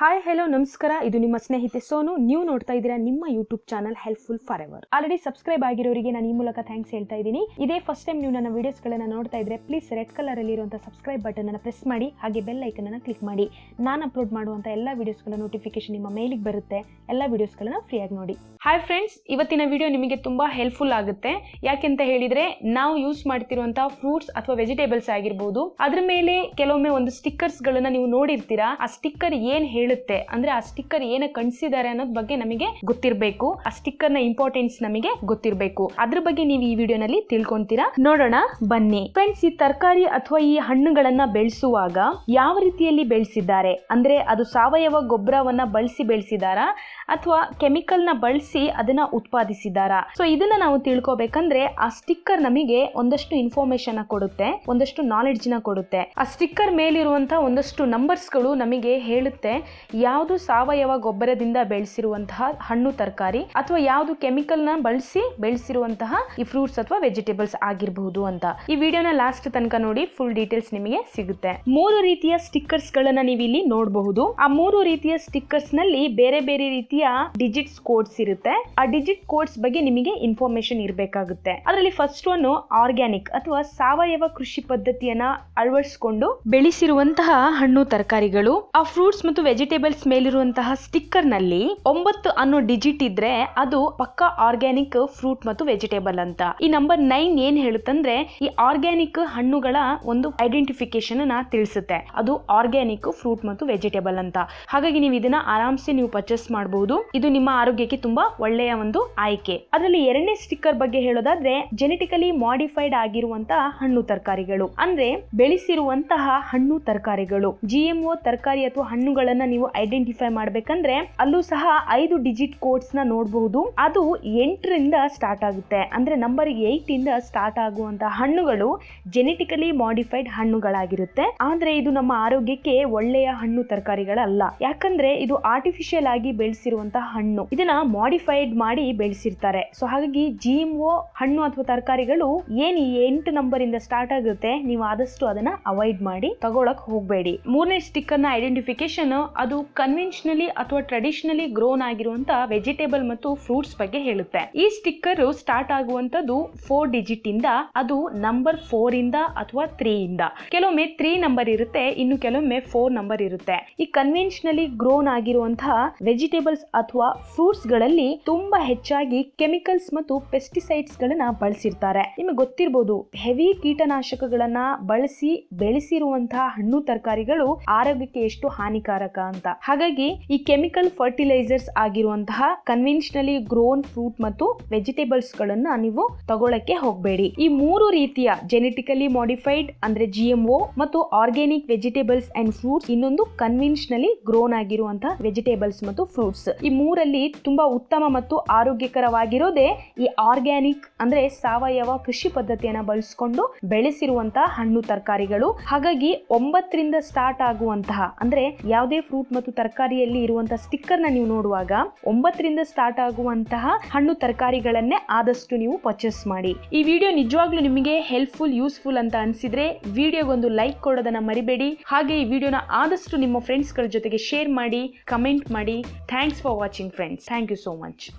Hi hello ನಮಸ್ಕಾರ. ಇದು ನಿಮ್ಮ ಸ್ನೇಹಿತೆ ಸೋನು. ನೀವು ನೋಡ್ತಾ ಇದ್ದೀರಾ ನಿಮ್ಮ YouTube channel helpful for ever already subscribe ಆಗಿರೋರಿಗೆ ನಾನು ಈ ಮೂಲಕ ಥ್ಯಾಂಕ್ಸ್ ಹೇಳ್ತಾ ಇದ್ದೀನಿ. ಇದೇ ಫಸ್ಟ್ ಟೈಮ್ ನೀವು ನನ್ನ ವಿಡಿಯೋಸ್ಗಳನ್ನ ನೋಡ್ತಾ ಇದ್ರೆ ಪ್ಲೀಸ್ ರೆಡ್ ಕಲರ್ ಅಲ್ಲಿ ಇರುವಂತ ಸಬ್ಸ್ಕ್ರೈಬ್ ಬಟನ್ ಅನ್ನು ಪ್ರೆಸ್ ಮಾಡಿ, ಹಾಗೆ ಬೆಲ್ ಐಕನ್ ಅನ್ನು ಕ್ಲಿಕ್ ಮಾಡಿ. ನಾನು ಅಪ್ಲೋಡ್ ಮಾಡುವಂತ ಎಲ್ಲ ವಿಡಿಯೋಸ್ಗಳ ನೋಟಿಫಿಕೇಶನ್ ನಿಮ್ಮ ಮೇಲಿಗೆ ಬರುತ್ತೆ. ಎಲ್ಲ ವಿಡಿಯೋಸ್ಗಳನ್ನ ಫ್ರೀಯಾಗಿ ನೋಡಿ. ಹಾಯ್ ಫ್ರೆಂಡ್ಸ್ ಇವತ್ತಿನ ವಿಡಿಯೋ ನಿಮಗೆ ತುಂಬಾ ಹೆಲ್ಪ್ಫುಲ್ ಆಗುತ್ತೆ. ಯಾಕೆಂತ ಹೇಳಿದ್ರೆ ನಾವು ಯೂಸ್ ಮಾಡ್ತಿರುವಂತಹ ಫ್ರೂಟ್ಸ್ ಅಥವಾ ವೆಜಿಟೇಬಲ್ಸ್ ಆಗಿರ್ಬೋದು. ಅದ್ರ ಮೇಲೆ ಕೆಲವೊಮ್ಮೆ ಒಂದು ಸ್ಟಿಕ್ಕರ್ಸ್ ಗಳನ್ನ ನೀವು ನೋಡಿರ್ತೀರಾ. ಆ ಸ್ಟಿಕ್ಕರ್ ಏನ್ ಹೇಳುತ್ತೆ ಅಂದ್ರೆ ಆ ಸ್ಟಿಕ್ಕರ್ ಏನ ಕಣ್ಸಿದ್ದಾರೆ ಅನ್ನೋದ್ ಬಗ್ಗೆ ನಮಗೆ ಗೊತ್ತಿರಬೇಕು. ಆ ಸ್ಟಿಕ್ಕರ್ನ ಇಂಪಾರ್ಟೆನ್ಸ್ ನಮಗೆ ಗೊತ್ತಿರಬೇಕು. ಅದ್ರ ಬಗ್ಗೆ ನೀವು ಈ ವಿಡಿಯೋನಲ್ಲಿ ತಿಳ್ಕೊಂತೀರಾ? ನೋಡೋಣ, ಬನ್ನಿ. ಫ್ರೆಂಡ್ಸ್ ಈ ತರಕಾರಿ ಅಥವಾ ಈ ಹಣ್ಣುಗಳನ್ನ ಬೆಳೆಸುವಾಗ ಯಾವ ರೀತಿಯಲ್ಲಿ ಬೆಳೆಸಿದ್ದಾರೆ? ಅಂದ್ರೆ ಅದು ಸಾವಯವ ಗೊಬ್ಬರವನ್ನ ಬಳಸಿ ಬೆಳೆಸಿದಾರಾ? ಅಥವಾ ಕೆಮಿಕಲ್ನ ಬಳಸಿ ಅದನ್ನ ಉತ್ಪಾದಿಸಿದಾರಾ? ಸೊ ಇದನ್ನ ನಾವು ತಿಳ್ಕೊಬೇಕಂದ್ರೆ ಆ ಸ್ಟಿಕ್ಕರ್ ನಮಗೆ ಒಂದಷ್ಟು ಇನ್ಫಾರ್ಮೇಶನ್ ಕೊಡುತ್ತೆ, ಒಂದಷ್ಟು ನಾಲೆಡ್ಜ್ನ ಕೊಡುತ್ತೆ. ಆ ಸ್ಟಿಕ್ಕರ್ ಮೇಲಿರುವಂತಹ ಒಂದಷ್ಟು ನಂಬರ್ಸ್ಗಳು ನಮಗೆ ಹೇಳುತ್ತೆ. ಯಾವುದು ಸಾವಯವ ಗೊಬ್ಬರದಿಂದ ಬೆಳೆಸಿರುವಂತಹ ಹಣ್ಣು, ತರಕಾರಿ ಅಥವಾ ಯಾವುದು ಕೆಮಿಕಲ್ನ ಬಳಸಿ ಬೆಳೆಸಿರುವಂತಹ ಈ ಫ್ರೂಟ್ಸ್ ಅಥವಾ ವೆಜಿಟೇಬಲ್ಸ್ ಆಗಿರಬಹುದು ಅಂತ. ಈ ವಿಡಿಯೋನ ಲಾಸ್ಟ್ ತನಕ ನೋಡಿ ಫುಲ್ ಡೀಟೇಲ್ಸ್ ನಿಮಗೆ ಸಿಗುತ್ತೆ. ಮೂರು ರೀತಿಯ ಸ್ಟಿಕ್ಕರ್ಸ್ ಗಳನ್ನ ನೀವು ಇಲ್ಲಿ ನೋಡಬಹುದು. ಆ ಮೂರು ರೀತಿಯ ಸ್ಟಿಕ್ಕರ್ಸ್ನಲ್ಲಿ ಬೇರೆ ಬೇರೆ ರೀತಿಯ ಡಿಜಿಟ್ಸ್ ಕೋಡ್ಸ್ ಇರುತ್ತೆ. ಆ ಡಿಜಿಟ್ ಕೋಡ್ಸ್ ಬಗ್ಗೆ ನಿಮಗೆ ಇನ್ಫಾರ್ಮೇಶನ್ ಇರಬೇಕಾಗುತ್ತೆ. ಅದರಲ್ಲಿ ಫಸ್ಟ್ ಒನ್ ಆರ್ಗ್ಯಾನಿಕ್ ಅಥವಾ ಸಾವಯವ ಕೃಷಿ ಪದ್ಧತಿಯನ್ನ ಅಳವಡಿಸಿಕೊಂಡು ಬೆಳೆಸಿರುವಂತಹ ಹಣ್ಣು, ತರಕಾರಿಗಳು. ಆ ಫ್ರೂಟ್ಸ್ ಮತ್ತು ವೆಜಿಟೇಬಲ್ಸ್ ಮೇಲಿರುವಂತಹ ಸ್ಟಿಕ್ಕರ್ನಲ್ಲಿ ಒಂಬತ್ತು ಅನ್ನೋ ಡಿಜಿಟ್ ಇದ್ರೆ ಅದು ಪಕ್ಕಾ ಆರ್ಗ್ಯಾನಿಕ್ ಫ್ರೂಟ್ ಮತ್ತು ವೆಜಿಟೇಬಲ್ ಅಂತ. ಈ ನಂಬರ್ ನೈನ್ ಏನ್ ಹೇಳುತ್ತಂದ್ರೆ, ಈ ಆರ್ಗ್ಯಾನಿಕ್ ಹಣ್ಣುಗಳ ಒಂದು ಐಡೆಂಟಿಫಿಕೇಶನ್ನ ತಿಳಿಸುತ್ತೆ. ಅದು ಆರ್ಗ್ಯಾನಿಕ್ ಫ್ರೂಟ್ ಮತ್ತು ವೆಜಿಟೇಬಲ್ ಅಂತ. ಹಾಗಾಗಿ ನೀವು ಇದನ್ನ ಆರಾಮ್ಸೆ ನೀವು ಪರ್ಚೇಸ್ ಮಾಡಬಹುದು ಇದು ನಿಮ್ಮ ಆರೋಗ್ಯಕ್ಕೆ ತುಂಬಾ ಒಳ್ಳೆಯ ಒಂದು ಆಯ್ಕೆ. ಅದರಲ್ಲಿ ಎರಡನೇ ಸ್ಟಿಕ್ಕರ್ ಬಗ್ಗೆ ಹೇಳೋದಾದ್ರೆ ಜೆನೆಟಿಕಲಿ ಮಾಡಿಫೈಡ್ ಆಗಿರುವಂತಹ ಹಣ್ಣು ತರಕಾರಿಗಳು. ಅಂದ್ರೆ, ಬೆಳೆಸಿರುವಂತಹ ಹಣ್ಣು ತರಕಾರಿಗಳು. ಜಿಎಂಒ ತರಕಾರಿ ಅಥವಾ ಹಣ್ಣುಗಳನ್ನ ನೀವು ಐಡೆಂಟಿಫೈ ಮಾಡ್ಬೇಕಂದ್ರೆ ಅಲ್ಲೂ ಸಹ ಐದು ಡಿಜಿಟ್ ಕೋಡ್ಸ್ನ ನೋಡಬಹುದು ಅದು ಎಂಟರಿಂದ ಸ್ಟಾರ್ಟ್ ಆಗುತ್ತೆ. ಅಂದ್ರೆ ನಂಬರ್ ಏಟ್ ಇಂದ ಸ್ಟಾರ್ಟ್ ಆಗುವಂತಹ ಹಣ್ಣುಗಳು ಜೆನೆಟಿಕಲಿ ಮಾಡಿಫೈಡ್ ಹಣ್ಣುಗಳಾಗಿರುತ್ತೆ. ಆದ್ರೆ ಇದು ನಮ್ಮ ಆರೋಗ್ಯಕ್ಕೆ ಒಳ್ಳೆಯ ಹಣ್ಣು ತರಕಾರಿಗಳಲ್ಲ. ಯಾಕಂದ್ರೆ ಇದು ಆರ್ಟಿಫಿಷಿಯಲ್ ಆಗಿ ಬೆಳೆಸಿರುವಂತಹ ಹಣ್ಣು. ಇದನ್ನ ಮಾಡಿಫೈಡ್ ಮಾಡಿ ಬೆಳೆಸಿರ್ತಾರೆ. ಸೊ ಹಾಗಾಗಿ ಜಿಎಂಒ ಹಣ್ಣು ಅಥವಾ ತರಕಾರಿಗಳು ಏನ್ ಈ ಎಂಟು ನಂಬರ್ ಇಂದ ಸ್ಟಾರ್ಟ್ ಆಗುತ್ತೆ, ನೀವು ಆದಷ್ಟು ಅದನ್ನ ಅವಾಯ್ಡ್ ಮಾಡಿ ತಗೊಳಕ್ ಹೋಗಬೇಡಿ. ಮೂರನೇ ಸ್ಟಿಕ್ ಅನ್ನ ಐಡೆಂಟಿಫಿಕೇಶನ್ ಅದು ಕನ್ವೆನ್ಷನಲಿ ಅಥವಾ ಟ್ರೆಡಿಷನಲಿ ಗ್ರೋನ್ ಆಗಿರುವಂತ ವೆಜಿಟೇಬಲ್ ಮತ್ತು ಫ್ರೂಟ್ಸ್ ಬಗ್ಗೆ ಹೇಳುತ್ತೆ. ಈ ಸ್ಟಿಕ್ಕರ್ ಸ್ಟಾರ್ಟ್ ಆಗುವಂತದ್ದು ಫೋರ್ ಡಿಜಿಟ್ ಇಂದ, ಅದು ನಂಬರ್ ಫೋರ್ ಇಂದ ಅಥವಾ ತ್ರೀ ಇಂದ. ಕೆಲವೊಮ್ಮೆ ತ್ರೀ ನಂಬರ್ ಇರುತ್ತೆ, ಇನ್ನು ಕೆಲವೊಮ್ಮೆ ಫೋರ್ ನಂಬರ್ ಇರುತ್ತೆ. ಈ ಕನ್ವೆನ್ಷನಲಿ ಗ್ರೋನ್ ಆಗಿರುವಂತಹ ವೆಜಿಟೇಬಲ್ಸ್ ಅಥವಾ ಫ್ರೂಟ್ಸ್ಗಳಲ್ಲಿ ತುಂಬಾ ಹೆಚ್ಚಾಗಿ ಕೆಮಿಕಲ್ಸ್ ಮತ್ತು ಪೆಸ್ಟಿಸೈಡ್ಸ್ ಗಳನ್ನ ಬಳಸಿರ್ತಾರೆ. ನಿಮಗೆ ಗೊತ್ತಿರಬಹುದು ಹೆವಿ ಕೀಟನಾಶಕಗಳನ್ನ ಬಳಸಿ ಬೆಳೆಸಿರುವಂತಹ ಹಣ್ಣು ತರಕಾರಿಗಳು ಆರೋಗ್ಯಕ್ಕೆ ಎಷ್ಟು ಹಾನಿಕಾರಕ ಅಂತ. ಹಾಗಾಗಿ ಈ ಕೆಮಿಕಲ್ ಫರ್ಟಿಲೈಸರ್ಸ್ ಆಗಿರುವಂತಹ ಕನ್ವೆನ್ಷನಲಿ ಗ್ರೋನ್ ಫ್ರೂಟ್ ಮತ್ತು ವೆಜಿಟೇಬಲ್ಸ್ ಗಳನ್ನ ನೀವು ತಗೊಳಕ್ಕೆ ಹೋಗಬೇಡಿ. ಈ ಮೂರು ರೀತಿಯ ಜೆನೆಟಿಕಲಿ ಮಾಡಿಫೈಡ್ ಅಂದ್ರೆ ಜಿಎಂಒ ಮತ್ತು ಆರ್ಗ್ಯಾನಿಕ್ ವೆಜಿಟೇಬಲ್ಸ್ ಅಂಡ್ ಫ್ರೂಟ್ಸ್ ಇನ್ನೊಂದು ಕನ್ವೆನ್ಷನಲಿ ಗ್ರೋನ್ ಆಗಿರುವಂತಹ ವೆಜಿಟೇಬಲ್ಸ್ ಮತ್ತು ಫ್ರೂಟ್ಸ್ ಈ ಮೂರಲ್ಲಿ ತುಂಬಾ ಉತ್ತಮ ಮತ್ತು ಆರೋಗ್ಯಕರವಾಗಿರೋದೇ ಈ ಆರ್ಗ್ಯಾನಿಕ್ ಅಂದ್ರೆ ಸಾವಯವ ಕೃಷಿ ಪದ್ಧತಿಯನ್ನ ಬಳಸಿಕೊಂಡು ಬೆಳೆಸಿರುವಂತಹ ಹಣ್ಣು ತರಕಾರಿಗಳು. ಹಾಗಾಗಿ ಒಂಬತ್ತರಿಂದ ಸ್ಟಾರ್ಟ್ ಆಗುವಂತಹ ಅಂದ್ರೆ ಯಾವುದೇ ಫ್ರೂಟ್ ಮತ್ತು ತರಕಾರಿಯಲ್ಲಿ ಇರುವಂತಹ ಸ್ಟಿಕ್ಕರ್ನ ನೀವು ನೋಡುವಾಗ ಒಂಬತ್ತರಿಂದ ಸ್ಟಾರ್ಟ್ ಆಗುವಂತಹ ಹಣ್ಣು ತರಕಾರಿಗಳನ್ನೇ ಆದಷ್ಟು ನೀವು ಪರ್ಚೇಸ್ ಮಾಡಿ. ಈ ವಿಡಿಯೋ ನಿಜವಾಗ್ಲೂ ನಿಮಗೆ ಹೆಲ್ಪ್ಫುಲ್ ಯೂಸ್ಫುಲ್ ಅಂತ ಅನ್ಸಿದ್ರೆ ವಿಡಿಯೋಗೊಂದು ಲೈಕ್ ಕೊಡೋದನ್ನ ಮರಿಬೇಡಿ. ಹಾಗೆ ಈ ವಿಡಿಯೋನ ಆದಷ್ಟು ನಿಮ್ಮ ಫ್ರೆಂಡ್ಸ್ಗಳ ಜೊತೆಗೆ ಶೇರ್ ಮಾಡಿ ಕಮೆಂಟ್ ಮಾಡಿ. Thanks for watching friends thank you so much